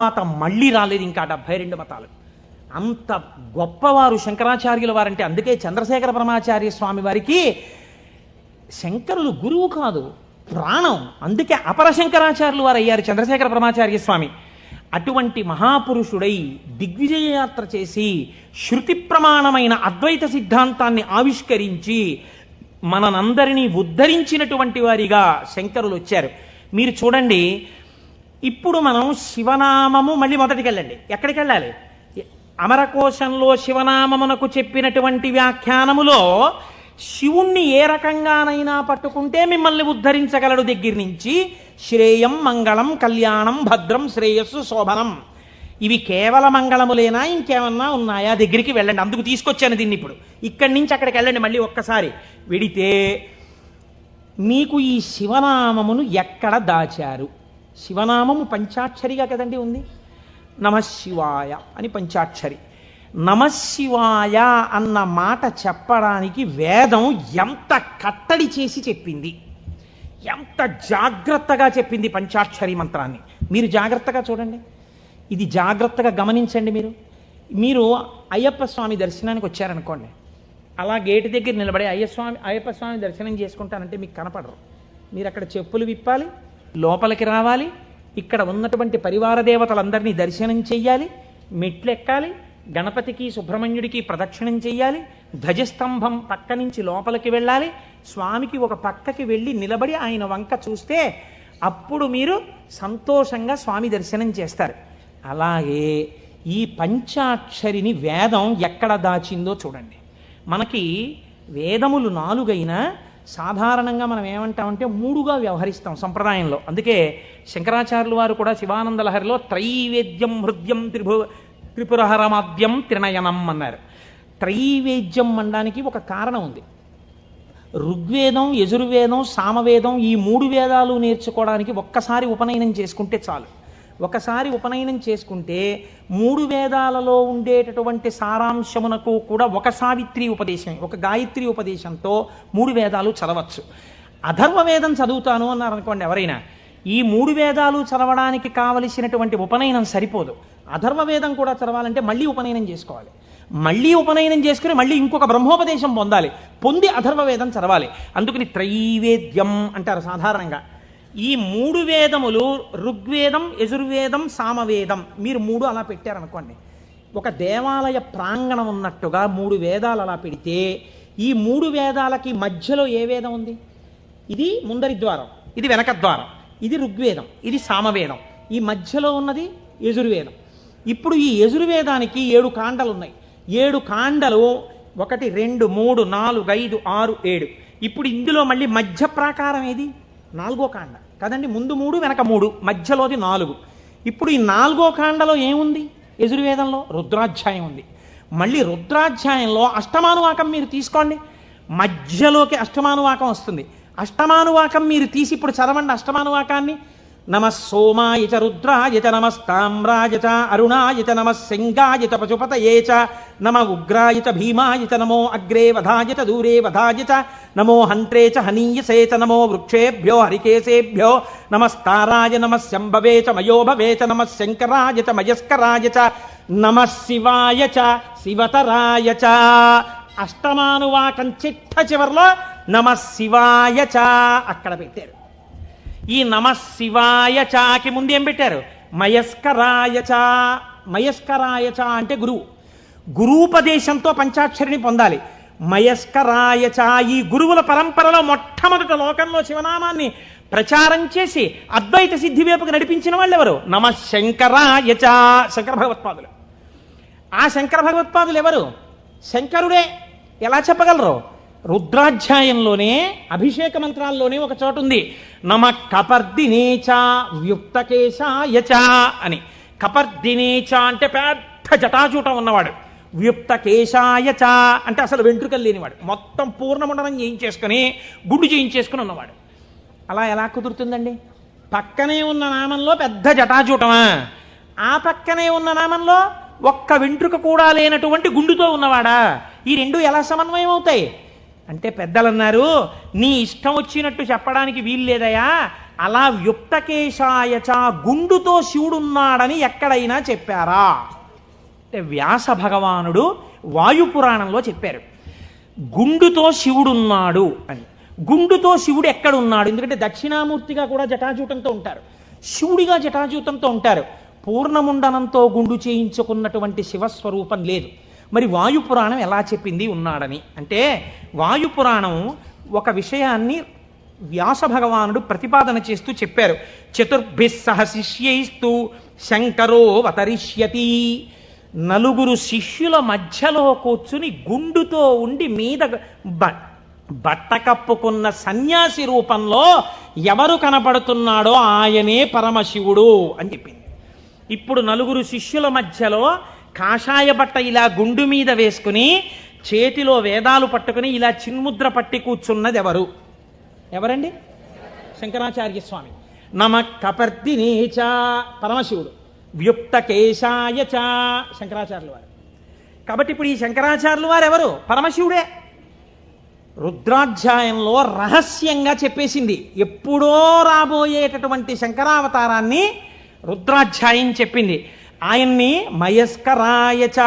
తర్వాత మళ్ళీ రాలేదు ఇంకా డెబ్బై రెండు మతాలు. అంత గొప్పవారు శంకరాచార్యుల వారంటే అందుకే చంద్రశేఖర పరమాచార్య స్వామి వారికి శంకరులు గురువు కాదు ప్రాణం. అందుకే అపర శంకరాచార్యులు వారు అయ్యారు చంద్రశేఖర పరమాచార్య స్వామి. అటువంటి మహాపురుషుడై దిగ్విజయ యాత్ర చేసి శృతి ప్రమాణమైన అద్వైత సిద్ధాంతాన్ని ఆవిష్కరించి మనందరినీ ఉద్ధరించినటువంటి వారిగా శంకరులు వచ్చారు. మీరు చూడండి ఇప్పుడు మనం శివనామము మళ్ళీ మొదటికి వెళ్ళండి ఎక్కడికి వెళ్ళాలి అమరకోశంలో శివనామమునకు చెప్పినటువంటి వ్యాఖ్యానములో శివుణ్ణి ఏ రకంగానైనా పట్టుకుంటే మిమ్మల్ని ఉద్ధరించగలడు దగ్గర నుంచి. శ్రేయం మంగళం కళ్యాణం భద్రం శ్రేయస్సు శోభనం. ఇవి కేవల మంగళములేనా ఇంకేమన్నా ఉన్నాయా? దగ్గరికి వెళ్ళండి. అందుకు తీసుకొచ్చాను దీన్ని ఇప్పుడు. ఇక్కడి నుంచి అక్కడికి వెళ్ళండి మళ్ళీ ఒక్కసారి. వెడితే మీకు ఈ శివనామమును ఎక్కడ దాచారు? శివనామము పంచాక్షరిగా కదండి ఉంది? నమశివాయ అని పంచాక్షరి. నమశివాయ అన్న మాట చెప్పడానికి వేదం ఎంత కట్టడి చేసి చెప్పింది? ఎంత జాగ్రత్తగా చెప్పింది పంచాక్షరి మంత్రాన్ని? మీరు జాగ్రత్తగా చూడండి. ఇది జాగ్రత్తగా గమనించండి మీరు. మీరు అయ్యప్ప స్వామి దర్శనానికి వచ్చారనుకోండి. అలా గేటు దగ్గర నిలబడి అయ్యస్వామి స్వామి అయ్యప్ప స్వామి దర్శనం చేసుకుంటానంటే మీకు కనపడరు. మీరు అక్కడ చెప్పులు విప్పాలి లోపలికి రావాలి ఇక్కడ ఉన్నటువంటి పరివార దేవతలందరినీ దర్శనం చెయ్యాలి మెట్లెక్కాలి గణపతికి సుబ్రహ్మణ్యుడికి ప్రదక్షిణం చెయ్యాలి ధ్వజస్తంభం పక్క నుంచి లోపలికి వెళ్ళాలి స్వామికి ఒక పక్కకి వెళ్ళి నిలబడి ఆయన వంక చూస్తే అప్పుడు మీరు సంతోషంగా స్వామి దర్శనం చేస్తారు. అలాగే ఈ పంచాక్షరిని వేదం ఎక్కడ దాచిందో చూడండి. మనకి వేదములు నాలుగైనా సాధారణంగా మనం ఏమంటామంటే మూడుగా వ్యవహరిస్తాం సంప్రదాయంలో. అందుకే శంకరాచార్యులు వారు కూడా శివానంద లహరిలో త్రైవేద్యం హృద్యం త్రిభు త్రిపురహరమాద్యం త్రినయనం అన్నారు. త్రైవేద్యం అనడానికి ఒక కారణం ఉంది. ఋగ్వేదం యజుర్వేదం సామవేదం ఈ మూడు వేదాలు నేర్చుకోవడానికి ఒక్కసారి ఉపనయనం చేసుకుంటే చాలు. ఒకసారి ఉపనయనం చేసుకుంటే మూడు వేదాలలో ఉండేటటువంటి సారాంశమునకు కూడా ఒక సావిత్రి ఉపదేశం ఒక గాయత్రి ఉపదేశంతో మూడు వేదాలు చదవచ్చు. అధర్వ వేదం చదువుతాను అన్నారు అనుకోండి ఎవరైనా. ఈ మూడు వేదాలు చదవడానికి కావలసినటువంటి ఉపనయనం సరిపోదు. అధర్వ వేదం కూడా చదవాలంటే మళ్ళీ ఉపనయనం చేసుకోవాలి. మళ్ళీ ఉపనయనం చేసుకుని మళ్ళీ ఇంకొక బ్రహ్మోపదేశం పొందాలి. పొంది అధర్వ వేదం చదవాలి. అందుకని త్రైవేద్యం అంటారు సాధారణంగా. ఈ మూడు వేదములు ఋగ్వేదం యజుర్వేదం సామవేదం మీరు మూడు అలా పెట్టారనుకోండి. ఒక దేవాలయ ప్రాంగణం ఉన్నట్టుగా మూడు వేదాలు అలా పెడితే ఈ మూడు వేదాలకి మధ్యలో ఏ వేదం ఉంది? ఇది ముందరి ద్వారం ఇది వెనక ద్వారం ఇది ఋగ్వేదం ఇది సామవేదం. ఈ మధ్యలో ఉన్నది యజుర్వేదం. ఇప్పుడు ఈ యజుర్వేదానికి ఏడు కాండలు ఉన్నాయి. ఏడు కాండలు ఒకటి రెండు మూడు నాలుగు ఐదు ఆరు ఏడు. ఇప్పుడు ఇందులో మళ్ళీ మధ్య ప్రాకారం ఏది? నాలుగో కాండ. కదండి ముందు మూడు వెనక మూడు మధ్యలోది నాలుగు. ఇప్పుడు ఈ నాలుగో కాండలో ఏముంది? యజుర్వేదంలో రుద్రాధ్యాయం ఉంది. మళ్ళీ రుద్రాధ్యాయంలో అష్టమానువాకం మీరు తీసుకోండి. మధ్యలోకి అష్టమానువాకం వస్తుంది. అష్టమానువాకం మీరు తీసి ఇప్పుడు చదవండి అష్టమానువాకాన్ని. నమ సోమాయ చ రుద్రాయ చ నమస్తామ్రాయ చ అరుణాయ చ నమ సింగాయ చ పశుపతయే చ నమ ఉగ్రాయ చ భీమాయ చ నమో అగ్రే వధాయ చ దూరే వధాయ చ నమో హంత్రే చ హనీయసే చ నమో వృక్షేభ్యో హరికేశేభ్యో నమస్తారాయ నమ శంభవే చ మయోభవే చ నమ శంకరాయ చ మయస్కరాయ చ నమ శివాయ చ శివతరాయ చ అష్టమానువాకం చిట్ట చివర్లో నమ శివాయ చ అక్కడ పెట్టారు. ఈ నమ శివాయ చాకి ముందు ఏం పెట్టారు? మయస్కరాయ చ. మయస్కరాయ అంటే గురువు. గురూపదేశంతో పంచాక్షరిని పొందాలి. మయస్కరాయ ఈ గురువుల పరంపరలో మొట్టమొదట లోకంలో శివనామాన్ని ప్రచారం చేసి అద్వైత సిద్ధి వైపుకు నడిపించిన వాళ్ళు ఎవరు నమ శంకరాయ శంకర భగవత్పాదులు. ఆ శంకర భగవత్పాదులు ఎవరు? శంకరుడే. ఎలా చెప్పగలరు? రుద్రాధ్యాయంలోనే అభిషేక మంత్రాల్లోనే ఒక చోటు ఉంది. నమ కపర్దినేచ వ్యుక్తకేశాయచ అని. కపర్దినేచ అంటే పెద్ద జటాజూటం ఉన్నవాడు. వ్యుక్తకేశాయచ అంటే అసలు వెంట్రుకలు లేనివాడు. మొత్తం పూర్ణముండనం చేయించేసుకుని గుడ్డు చేయించేసుకుని ఉన్నవాడు. అలా ఎలా కుదురుతుందండి? పక్కనే ఉన్న నామంలో పెద్ద జటాజూటమా? ఆ పక్కనే ఉన్న నామంలో ఒక్క వెంట్రుక కూడా లేనటువంటి గుండుతో ఉన్నవాడా? ఈ రెండు ఎలా సమన్వయం అవుతాయి అంటే పెద్దలు అన్నారు నీ ఇష్టం వచ్చినట్టు చెప్పడానికి వీల్లేదయా అలా వ్యుక్తకేశాయచ గుండుతో శివుడున్నాడని ఎక్కడైనా చెప్పారా? అంటే వ్యాస భగవానుడు వాయుపురాణంలో చెప్పారు. గుండుతో శివుడున్నాడు అని. గుండుతో శివుడు ఎక్కడున్నాడు? ఎందుకంటే దక్షిణామూర్తిగా కూడా జటాజూటంతో ఉంటారు. శివుడిగా జటాజూటంతో ఉంటారు. పూర్ణముండనంతో గుండు చేయించుకున్నటువంటి శివస్వరూపం లేదు. మరి వాయుపురాణం ఎలా చెప్పింది ఉన్నాడని? అంటే వాయుపురాణం ఒక విషయాన్ని వ్యాస భగవానుడు ప్రతిపాదన చేస్తూ చెప్పారు. చతుర్భిస్సహ శిష్యైస్తూ శంకరో అవతరిష్యతి. నలుగురు శిష్యుల మధ్యలో కూర్చుని గుండుతో ఉండి మీద బ- బట్ట కప్పుకున్న సన్యాసి రూపంలో ఎవరు కనపడుతున్నాడో ఆయనే పరమశివుడు అని చెప్పింది. ఇప్పుడు నలుగురు శిష్యుల మధ్యలో కాషాయ బట్ట ఇలా గుండు మీద వేసుకుని చేతిలో వేదాలు పట్టుకుని ఇలా చిన్ముద్ర పట్టి కూర్చున్నది ఎవరు? ఎవరండి? శంకరాచార్య స్వామి. నమ కపర్దినేచ పరమశివుడు. వ్యుక్త కేశాయ చ శంకరాచార్యుల వారు. కాబట్టి ఇప్పుడు ఈ శంకరాచార్యుల వారు ఎవరు? పరమశివుడే. రుద్రాధ్యాయంలో రహస్యంగా చెప్పేసింది. ఎప్పుడో రాబోయేటటువంటి శంకరావతారాన్ని రుద్రాధ్యాయం చెప్పింది. ఆయన్ని మయస్కరాయచ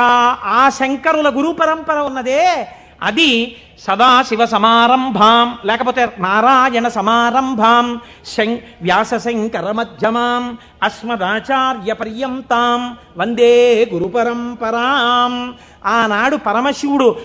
ఆ శంకరుల గురు పరంపర ఉన్నదే. అది సదాశివ సమారంభాం లేకపోతే నారాయణ సమారంభాం శం వ్యాస శంకర మధ్యమాం అస్మదాచార్య పర్యంతాం వందే గురు పరంపరాం. ఆనాడు పరమశివుడు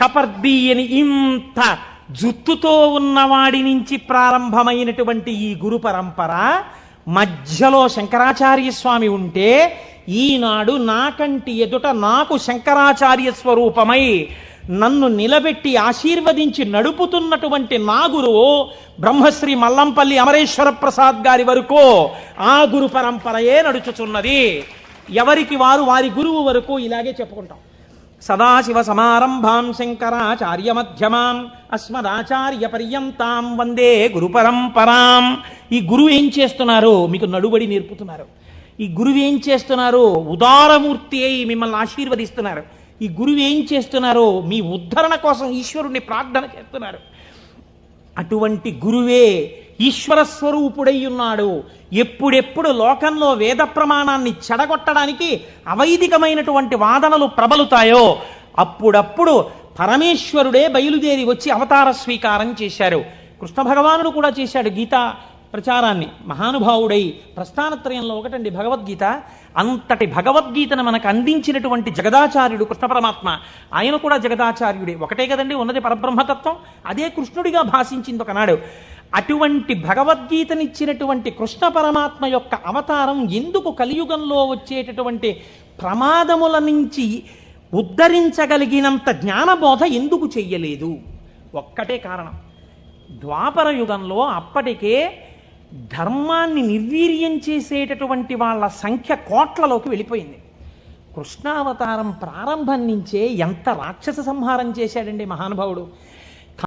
కపర్ది అని ఇంత జుత్తుతో ఉన్నవాడి నుంచి ప్రారంభమైనటువంటి ఈ గురు పరంపర మధ్యలో శంకరాచార్య స్వామి ఉంటే ఈనాడు నాకంటి ఎదుట నాకు శంకరాచార్య స్వరూపమై నన్ను నిలబెట్టి ఆశీర్వదించి నడుపుతున్నటువంటి నా గురువు బ్రహ్మశ్రీ మల్లంపల్లి అమరేశ్వర ప్రసాద్ గారి వరకు ఆ గురు పరంపరయే నడుచుచున్నది. ఎవరికి వారు వారి గురువు వరకు ఇలాగే చెప్పుకుంటాం. సదాశివ సమారంభాం శంకరాచార్య మధ్యమాం అస్మదాచార్య పర్యంతాం వందే గురు పరంపరాం. ఈ గురువు ఏం చేస్తున్నారు? మీకు నడుబడి నేర్పుతున్నారు. ఈ గురువు ఏం చేస్తున్నారు ఉదారమూర్తి అయి మిమ్మల్ని ఆశీర్వదిస్తున్నారు. ఈ గురువు ఏం చేస్తున్నారు మీ ఉద్ధరణ కోసం ఈశ్వరుణ్ణి ప్రార్థన చేస్తున్నారు. అటువంటి గురువే ఈశ్వర స్వరూపుడై ఉన్నాడు. ఎప్పుడెప్పుడు లోకంలో వేద ప్రమాణాన్ని చెడగొట్టడానికి అవైదికమైనటువంటి వాదనలు ప్రబలుతాయో అప్పుడప్పుడు పరమేశ్వరుడే బయలుదేరి వచ్చి అవతార స్వీకారం చేశారు. కృష్ణ భగవానుడు కూడా చేశాడు. గీత ప్రచారాన్ని. మహానుభావుడై ప్రస్థానత్రయంలో ఒకటండి భగవద్గీత. అంతటి భగవద్గీతను మనకు అందించినటువంటి జగదాచార్యుడు కృష్ణ పరమాత్మ. ఆయన కూడా జగదాచార్యుడే. ఒకటే కదండి ఉన్నది పరబ్రహ్మతత్వం. అదే కృష్ణుడిగా భాషించింది ఒకనాడు. అటువంటి భగవద్గీతనిచ్చినటువంటి కృష్ణ పరమాత్మ యొక్క అవతారం ఎందుకు కలియుగంలో వచ్చేటటువంటి ప్రమాదముల నుంచి ఉద్ధరించగలిగినంత జ్ఞానబోధ ఎందుకు చెయ్యలేదు? ఒక్కటే కారణం. ద్వాపర యుగంలో అప్పటికే ధర్మాన్ని నిర్వీర్యం చేసేటటువంటి వాళ్ళ సంఖ్య కోట్లలోకి వెళ్ళిపోయింది. కృష్ణావతారం ప్రారంభం నుంచే ఎంత రాక్షస సంహారం చేశాడండి మహానుభావుడు.